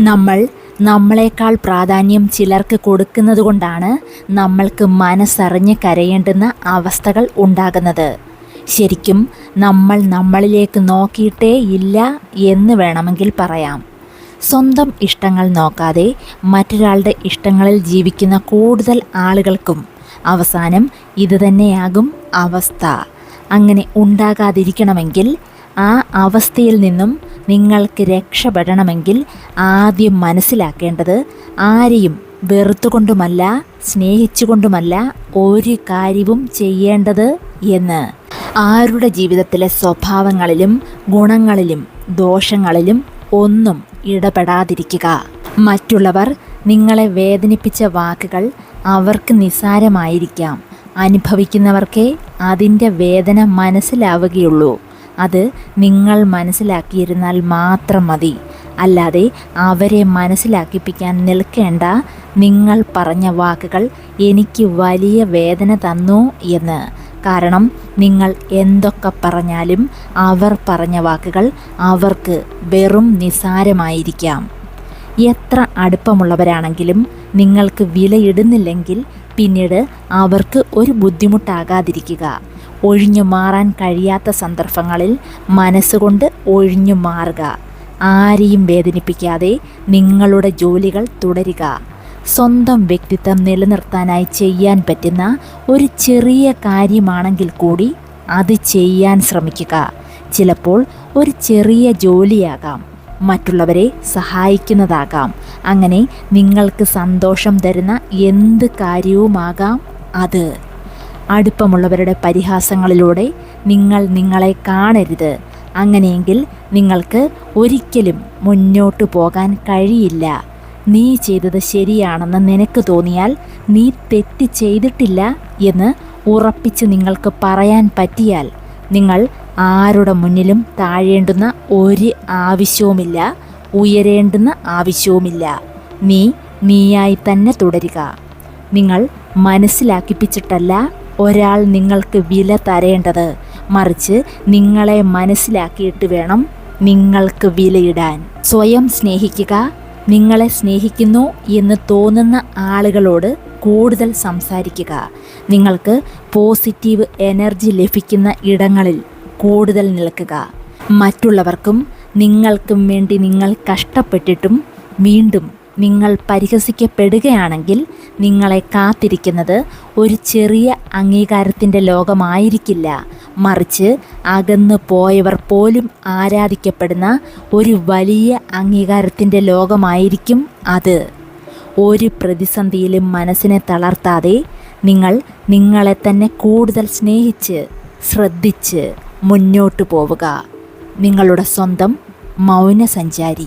നമ്മൾ നമ്മളെക്കാൾ പ്രാധാന്യം ചിലർക്ക് കൊടുക്കുന്നതുകൊണ്ടാണ് നമ്മൾക്ക് മനസ്സറിഞ്ഞ് കരയേണ്ടുന്ന അവസ്ഥകൾ ഉണ്ടാകുന്നത്. ശരിക്കും നമ്മൾ നമ്മളിലേക്ക് നോക്കിയിട്ടേ ഇല്ല എന്ന് വേണമെങ്കിൽ പറയാം. സ്വന്തം ഇഷ്ടങ്ങൾ നോക്കാതെ മറ്റൊരാളുടെ ഇഷ്ടങ്ങളിൽ ജീവിക്കുന്ന കൂടുതൽ ആളുകൾക്കും അവസാനം ഇതുതന്നെയാകും അവസ്ഥ. അങ്ങനെ ഉണ്ടാകാതിരിക്കണമെങ്കിൽ ആ അവസ്ഥയിൽ നിന്നും നിങ്ങൾക്ക് രക്ഷപ്പെടണമെങ്കിൽ ആദ്യം മനസ്സിലാക്കേണ്ടത് ആരെയും വെറുത്തുകൊണ്ടുമല്ല സ്നേഹിച്ചുകൊണ്ടുമല്ല ഒരു കാര്യവും ചെയ്യേണ്ടത് എന്ന്. ആരുടെ ജീവിതത്തിലെ സ്വഭാവങ്ങളിലും ഗുണങ്ങളിലും ദോഷങ്ങളിലും ഒന്നും ഇടപെടാതിരിക്കുക. മറ്റുള്ളവർ നിങ്ങളെ വേദനിപ്പിച്ച വാക്കുകൾ അവർക്ക് നിസ്സാരമായിരിക്കാം അനുഭവിക്കുന്നവർക്കേ അതിന്റെ വേദന മനസ്സിലാവുകയുള്ളൂ. അത് നിങ്ങൾ മനസ്സിലാക്കിയിരുന്നാൽ മാത്രം മതി. അല്ലാതെ അവരെ മനസ്സിലാക്കിപ്പിക്കാൻ നിൽക്കേണ്ട നിങ്ങൾ പറഞ്ഞ വാക്കുകൾ എനിക്ക് വലിയ വേദന തന്നു എന്ന്. കാരണം നിങ്ങൾ എന്തൊക്കെ പറഞ്ഞാലും അവർ പറഞ്ഞ വാക്കുകൾ അവർക്ക് വെറും നിസാരമായിരിക്കാം. എത്ര അടുപ്പമുള്ളവരാണെങ്കിലും നിങ്ങൾക്ക് വിലയിടുന്നില്ലെങ്കിൽ പിന്നീട് അവർക്ക് ഒരു ബുദ്ധിമുട്ടാകാതിരിക്കുക. ഒഴിഞ്ഞു മാറാൻ കഴിയാത്ത സന്ദർഭങ്ങളിൽ മനസ്സുകൊണ്ട് ഒഴിഞ്ഞു മാറുക. ആരെയും വേദനിപ്പിക്കാതെ നിങ്ങളുടെ ജോലികൾ തുടരുക. സ്വന്തം വ്യക്തിത്വം നിലനിർത്താനായി ചെയ്യാൻ പറ്റുന്ന ഒരു ചെറിയ കാര്യമാണെങ്കിൽ കൂടി അത് ചെയ്യാൻ ശ്രമിക്കുക. ചിലപ്പോൾ ഒരു ചെറിയ ജോലിയാകാം. മറ്റുള്ളവരെ സഹായിക്കുന്നതാകാം. അങ്ങനെ നിങ്ങൾക്ക് സന്തോഷം തരുന്ന എന്ത് കാര്യവുമാകാം അത്. അടുപ്പമുള്ളവരുടെ പരിഹാസങ്ങളിലൂടെ നിങ്ങൾ നിങ്ങളെ കാണരുത്. അങ്ങനെയെങ്കിൽ നിങ്ങൾക്ക് ഒരിക്കലും മുന്നോട്ടു പോകാൻ കഴിയില്ല. നീ ചെയ്തത് ശരിയാണെന്ന് നിനക്ക് തോന്നിയാൽ നീ തെറ്റ് ചെയ്തിട്ടില്ല എന്ന് ഉറപ്പിച്ച് നിങ്ങൾക്ക് പറയാൻ പറ്റിയാൽ നിങ്ങൾ ആരുടെ മുന്നിലും താഴേണ്ടുന്ന ഒരു ആവശ്യവുമില്ല ഉയരേണ്ടുന്ന ആവശ്യവുമില്ല. നീ നീയായി തന്നെ തുടരുക. നിങ്ങൾ മനസ്സിലാക്കിപ്പിച്ചിട്ടല്ല ഒരാൾ നിങ്ങൾക്ക് വില തരേണ്ടത് മറിച്ച് നിങ്ങളെ മനസ്സിലാക്കിയിട്ട് വേണം നിങ്ങൾക്ക് വിലയിടാൻ. സ്വയം സ്നേഹിക്കുക. നിങ്ങളെ സ്നേഹിക്കുന്നു എന്ന് തോന്നുന്ന ആളുകളോട് കൂടുതൽ സംസാരിക്കുക. നിങ്ങൾക്ക് പോസിറ്റീവ് എനർജി ലഭിക്കുന്ന ഇടങ്ങളിൽ കൂടുതൽ നിൽക്കുക. മറ്റുള്ളവർക്കും നിങ്ങൾക്കും വേണ്ടി നിങ്ങൾ കഷ്ടപ്പെട്ടിട്ടും വീണ്ടും നിങ്ങൾ പരിഹസിക്കപ്പെടുകയാണെങ്കിൽ നിങ്ങളെ കാത്തിരിക്കുന്നത് ഒരു ചെറിയ അംഗീകാരത്തിന്റെ ലോകമായിരിക്കില്ല. മറിച്ച് അകന്നു പോയവർ പോലും ആരാധിക്കപ്പെടുന്ന ഒരു വലിയ അംഗീകാരത്തിന്റെ ലോകമായിരിക്കും അത്. ഒരു പ്രതിസന്ധിയിലും മനസ്സിനെ തളർത്താതെ നിങ്ങൾ നിങ്ങളെ തന്നെ കൂടുതൽ സ്നേഹിച്ച് ശ്രദ്ധിച്ച് മുന്നോട്ടു പോവുക. നിങ്ങളുടെ സ്വന്തം മൗനസഞ്ചാരി.